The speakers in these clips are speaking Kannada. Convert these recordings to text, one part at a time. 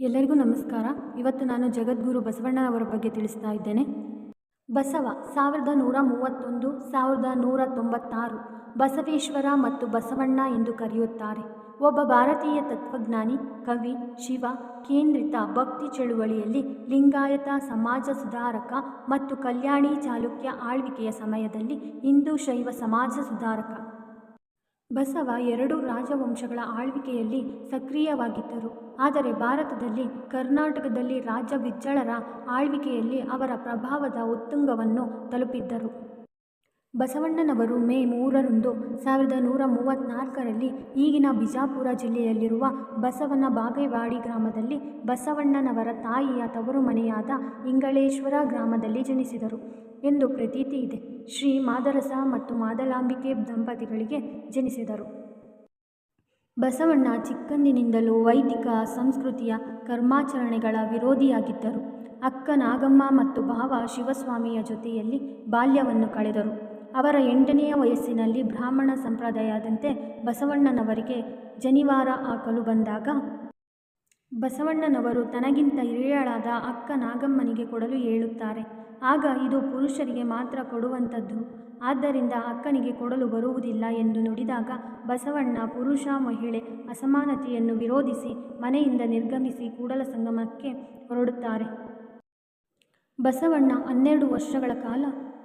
ಎಲ್ಲರಿಗೂ ನಮಸ್ಕಾರ. ಇವತ್ತು ನಾನು ಜಗದ್ಗುರು ಬಸವಣ್ಣನವರ ಬಗ್ಗೆ ತಿಳಿಸ್ತಾ ಇದ್ದೇನೆ. ಬಸವ, ಸಾವಿರದ ನೂರ ಮೂವತ್ತೊಂದು, ಸಾವಿರದ ನೂರ ತೊಂಬತ್ತಾರು, ಬಸವೇಶ್ವರ ಮತ್ತು ಬಸವಣ್ಣ ಎಂದು ಕರೆಯುತ್ತಾರೆ. ಒಬ್ಬ ಭಾರತೀಯ ತತ್ವಜ್ಞಾನಿ, ಕವಿ, ಶಿವ, ಕೇಂದ್ರಿತ ಭಕ್ತಿ ಚಳುವಳಿಯಲ್ಲಿ ಲಿಂಗಾಯತ, ಸಮಾಜ ಸುಧಾರಕ ಮತ್ತು ಕಲ್ಯಾಣಿ ಚಾಲುಕ್ಯ ಆಳ್ವಿಕೆಯ ಸಮಯದಲ್ಲಿ ಹಿಂದೂ ಶೈವ ಸಮಾಜ ಸುಧಾರಕ. ಬಸವ ಎರಡು ರಾಜವಂಶಗಳ ಆಳ್ವಿಕೆಯಲ್ಲಿ ಸಕ್ರಿಯವಾಗಿದ್ದರು. ಆದರೆ ಭಾರತದಲ್ಲಿ ಕರ್ನಾಟಕದಲ್ಲಿ ರಾಜ ಬಿಜ್ಜಳರ ಆಳ್ವಿಕೆಯಲ್ಲಿ ಅವರ ಪ್ರಭಾವದ ಉತ್ತುಂಗವನ್ನು ತಲುಪಿದ್ದರು. ಬಸವಣ್ಣನವರು ಮೇ ಮೂರರಂದು ಸಾವಿರದ ನೂರ ಮೂವತ್ತ್ನಾಲ್ಕರಲ್ಲಿ ಈಗಿನ ಬಿಜಾಪುರ ಜಿಲ್ಲೆಯಲ್ಲಿರುವ ಬಸವನ ಬಾಗೇವಾಡಿ ಗ್ರಾಮದಲ್ಲಿ ಬಸವಣ್ಣನವರ ತಾಯಿಯ ತವರು ಮನೆಯಾದ ಇಂಗಳೇಶ್ವರ ಗ್ರಾಮದಲ್ಲಿ ಜನಿಸಿದರು. ಎಂದು ಪ್ರತೀತಿ ಇದೆ. ಶ್ರೀ ಮಾದರಸ ಮತ್ತು ಮಾದಲಾಂಬಿಕೆ ದಂಪತಿಗಳಿಗೆ ಜನಿಸಿದರು. ಬಸವಣ್ಣ ಚಿಕ್ಕಂದಿನಿಂದಲೂ ವೈದಿಕ ಸಂಸ್ಕೃತಿಯ ಕರ್ಮಾಚರಣೆಗಳ ವಿರೋಧಿಯಾಗಿದ್ದರು. ಅಕ್ಕ ನಾಗಮ್ಮ ಮತ್ತು ಭಾವ ಶಿವಸ್ವಾಮಿಯ ಜೊತೆಯಲ್ಲಿ ಬಾಲ್ಯವನ್ನು ಕಳೆದರು. ಅವರ ಎಂಟನೆಯ ವಯಸ್ಸಿನಲ್ಲಿ ಬ್ರಾಹ್ಮಣ ಸಂಪ್ರದಾಯದಂತೆ ಬಸವಣ್ಣನವರಿಗೆ ಜನಿವಾರ ಹಾಕಲು ಬಂದಾಗ ಬಸವಣ್ಣನವರು ತನಗಿಂತ ಹಿರಿಯಳಾದ ಅಕ್ಕ ನಾಗಮ್ಮನಿಗೆ ಕೊಡಲು ಹೇಳುತ್ತಾರೆ. ಆಗ ಇದು ಪುರುಷರಿಗೆ ಮಾತ್ರ ಕೊಡುವಂಥದ್ದು. ಆದ್ದರಿಂದ ಅಕ್ಕನಿಗೆ ಕೊಡಲು ಬರುವುದಿಲ್ಲ ಎಂದು ನುಡಿದಾಗ ಬಸವಣ್ಣ ಪುರುಷ, ಮಹಿಳೆ ಅಸಮಾನತೆಯನ್ನು ವಿರೋಧಿಸಿ ಮನೆಯಿಂದ ನಿರ್ಗಮಿಸಿ ಕೂಡಲ ಸಂಗಮಕ್ಕೆ ಹೊರಡುತ್ತಾರೆ. ಬಸವಣ್ಣ ಹನ್ನೆರಡು ವರ್ಷಗಳ ಕಾಲ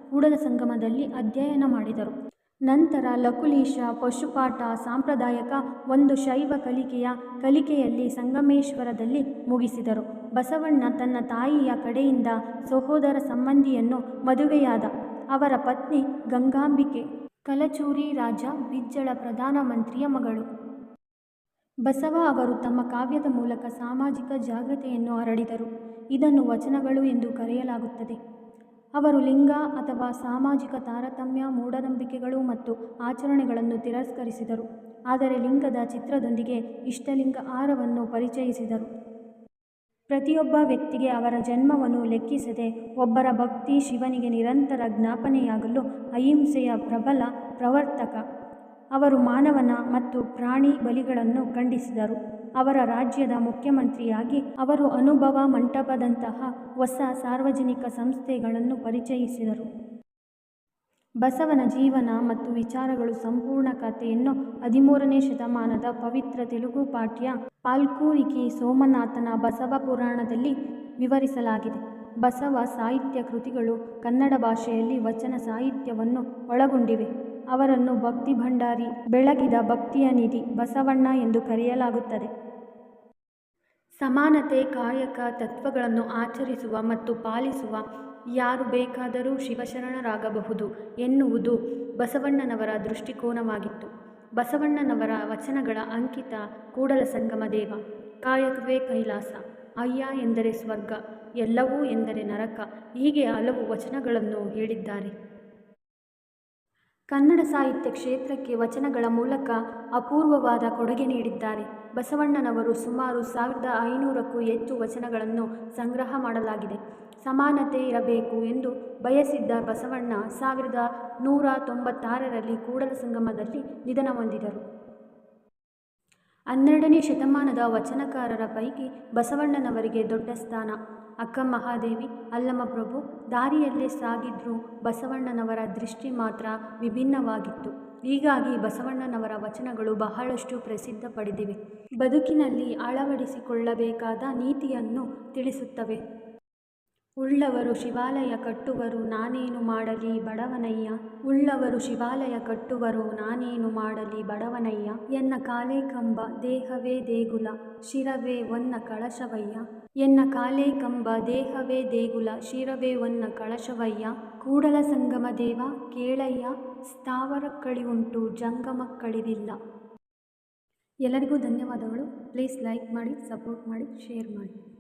ಕೂಡಲ ಸಂಗಮದಲ್ಲಿ ಅಧ್ಯಯನ ಮಾಡಿದರು. ನಂತರ ಲಕುಲೀಶ, ಪಶುಪಾಠ, ಸಾಂಪ್ರದಾಯಕ ಒಂದು ಶೈವ ಕಲಿಕೆಯ ಕಲಿಕೆಯಲ್ಲಿ ಸಂಗಮೇಶ್ವರದಲ್ಲಿ ಮುಗಿಸಿದರು. ಬಸವಣ್ಣ ತನ್ನ ತಾಯಿಯ ಕಡೆಯಿಂದ ಸಹೋದರ ಸಂಬಂಧಿಯನ್ನು ಮದುವೆಯಾದ ಅವರ ಪತ್ನಿ ಗಂಗಾಂಬಿಕೆ, ಕಲಚೂರಿ ರಾಜ ಬಿಜ್ಜಳ ಪ್ರಧಾನಮಂತ್ರಿಯ ಮಗಳು. ಬಸವ ಅವರು ತಮ್ಮ ಕಾವ್ಯದ ಮೂಲಕ ಸಾಮಾಜಿಕ ಜಾಗೃತೆಯನ್ನು ಹರಡಿದರು. ಇದನ್ನು ವಚನಗಳು ಎಂದು ಕರೆಯಲಾಗುತ್ತದೆ. ಅವರು ಲಿಂಗ ಅಥವಾ ಸಾಮಾಜಿಕ ತಾರತಮ್ಯ, ಮೂಢನಂಬಿಕೆಗಳು ಮತ್ತು ಆಚರಣೆಗಳನ್ನು ತಿರಸ್ಕರಿಸಿದರು. ಆದರೆ ಲಿಂಗದ ಚಿತ್ರದೊಂದಿಗೆ ಇಷ್ಟಲಿಂಗ ಆಹಾರವನ್ನು ಪರಿಚಯಿಸಿದರು. ಪ್ರತಿಯೊಬ್ಬ ವ್ಯಕ್ತಿಗೆ ಅವರ ಜನ್ಮವನ್ನು ಲೆಕ್ಕಿಸದೆ ಒಬ್ಬರ ಭಕ್ತಿ ಶಿವನಿಗೆ ನಿರಂತರ ಜ್ಞಾಪನೆಯಾಗಲು ಅಹಿಂಸೆಯ ಪ್ರಬಲ ಪ್ರವರ್ತಕ ಅವರು ಮಾನವನ ಮತ್ತು ಪ್ರಾಣಿ ಬಲಿಗಳನ್ನು ಖಂಡಿಸಿದರು. ಅವರ ರಾಜ್ಯದ ಮುಖ್ಯಮಂತ್ರಿಯಾಗಿ ಅವರು ಅನುಭವ ಮಂಟಪದಂತಹ ಹೊಸ ಸಾರ್ವಜನಿಕ ಸಂಸ್ಥೆಗಳನ್ನು ಪರಿಚಯಿಸಿದರು. ಬಸವನ ಜೀವನ ಮತ್ತು ವಿಚಾರಗಳು ಸಂಪೂರ್ಣ ಕಥೆಯನ್ನು ಹದಿಮೂರನೇ ಶತಮಾನದ ಪವಿತ್ರ ತೆಲುಗು ಪಾಠ್ಯ ಪಾಲ್ಕೂರಿಕಿ ಸೋಮನಾಥನ ಬಸವ ಪುರಾಣದಲ್ಲಿ ವಿವರಿಸಲಾಗಿದೆ. ಬಸವ ಸಾಹಿತ್ಯ ಕೃತಿಗಳು ಕನ್ನಡ ಭಾಷೆಯಲ್ಲಿ ವಚನ ಸಾಹಿತ್ಯವನ್ನು ಒಳಗೊಂಡಿವೆ. ಅವರನ್ನು ಭಕ್ತಿ ಭಂಡಾರಿ, ಬೆಳಗಿದ ಭಕ್ತಿಯ ನಿಧಿ ಬಸವಣ್ಣ ಎಂದು ಕರೆಯಲಾಗುತ್ತದೆ. ಸಮಾನತೆ, ಕಾಯಕ, ತತ್ವಗಳನ್ನು ಆಚರಿಸುವ ಮತ್ತು ಪಾಲಿಸುವ ಯಾರು ಬೇಕಾದರೂ ಶಿವಶರಣರಾಗಬಹುದು ಎನ್ನುವುದು ಬಸವಣ್ಣನವರ ದೃಷ್ಟಿಕೋನವಾಗಿತ್ತು. ಬಸವಣ್ಣನವರ ವಚನಗಳ ಅಂಕಿತ ಕೂಡಲ ಸಂಗಮ ದೇವ. ಕಾಯಕವೇ ಕೈಲಾಸ. ಅಯ್ಯ ಎಂದರೆ ಸ್ವರ್ಗ, ಎಲ್ಲವೂ ಎಂದರೆ ನರಕ, ಹೀಗೆ ಹಲವು ವಚನಗಳನ್ನು ಹೇಳಿದ್ದಾರೆ. ಕನ್ನಡ ಸಾಹಿತ್ಯ ಕ್ಷೇತ್ರಕ್ಕೆ ವಚನಗಳ ಮೂಲಕ ಅಪೂರ್ವವಾದ ಕೊಡುಗೆ ನೀಡಿದ್ದಾರೆ. ಬಸವಣ್ಣನವರು ಸುಮಾರು ಸಾವಿರದ ಐನೂರಕ್ಕೂ ಹೆಚ್ಚು ವಚನಗಳನ್ನು ಸಂಗ್ರಹ ಮಾಡಲಾಗಿದೆ. ಸಮಾನತೆ ಇರಬೇಕು ಎಂದು ಬಯಸಿದ್ದ ಬಸವಣ್ಣ ಸಾವಿರದ ನೂರ ತೊಂಬತ್ತಾರರಲ್ಲಿ ಕೂಡಲ ಸಂಗಮದಲ್ಲಿ ನಿಧನ ಹೊಂದಿದರು. ಹನ್ನೆರಡನೇ ಶತಮಾನದ ವಚನಕಾರರ ಪೈಕಿ ಬಸವಣ್ಣನವರಿಗೆ ದೊಡ್ಡ ಸ್ಥಾನ. ಅಕ್ಕ ಮಹಾದೇವಿ ಅಲ್ಲಮಪ್ರಭು ದಾರಿಯಲ್ಲೇ ಸಾಗಿದ್ರೂ ಬಸವಣ್ಣನವರ ದೃಷ್ಟಿ ಮಾತ್ರ ವಿಭಿನ್ನವಾಗಿತ್ತು. ಹೀಗಾಗಿ ಬಸವಣ್ಣನವರ ವಚನಗಳು ಬಹಳಷ್ಟು ಪ್ರಸಿದ್ಧ ಪಡೆದಿವೆ. ಬದುಕಿನಲ್ಲಿ ಅಳವಡಿಸಿಕೊಳ್ಳಬೇಕಾದ ನೀತಿಯನ್ನು ತಿಳಿಸುತ್ತವೆ. ಉಳ್ಳವರು ಶಿವಾಲಯ ಕಟ್ಟುವರು, ನಾನೇನು ಮಾಡಲಿ ಬಡವನಯ್ಯ? ಉಳ್ಳವರು ಶಿವಾಲಯ ಕಟ್ಟುವರು, ನಾನೇನು ಮಾಡಲಿ ಬಡವನಯ್ಯ? ಎನ್ನ ಕಾಲೇ ಕಂಬ, ದೇಹವೇ ದೇಗುಲ, ಶಿರವೇ ಒನ್ನ ಕಳಶವಯ್ಯ? ಎನ್ನ ಕಾಲೇ ಕಂಬ, ದೇಹವೇ ದೇಗುಲ, ಶಿರವೇ ಒನ್ನ ಕಳಶವಯ್ಯ? ಕೂಡಲ ಸಂಗಮ ದೇವ, ಕೇಳಯ್ಯ ಸ್ಥಾವರಕ್ಕಳಿವುಂಟು ಜಂಗಮಕ್ಕಳಿವಿಲ್ಲ ಎಲ್ಲರಿಗೂ ಧನ್ಯವಾದಗಳು. ಪ್ಲೀಸ್ ಲೈಕ್ ಮಾಡಿ, ಸಪೋರ್ಟ್ ಮಾಡಿ, ಶೇರ್ ಮಾಡಿ.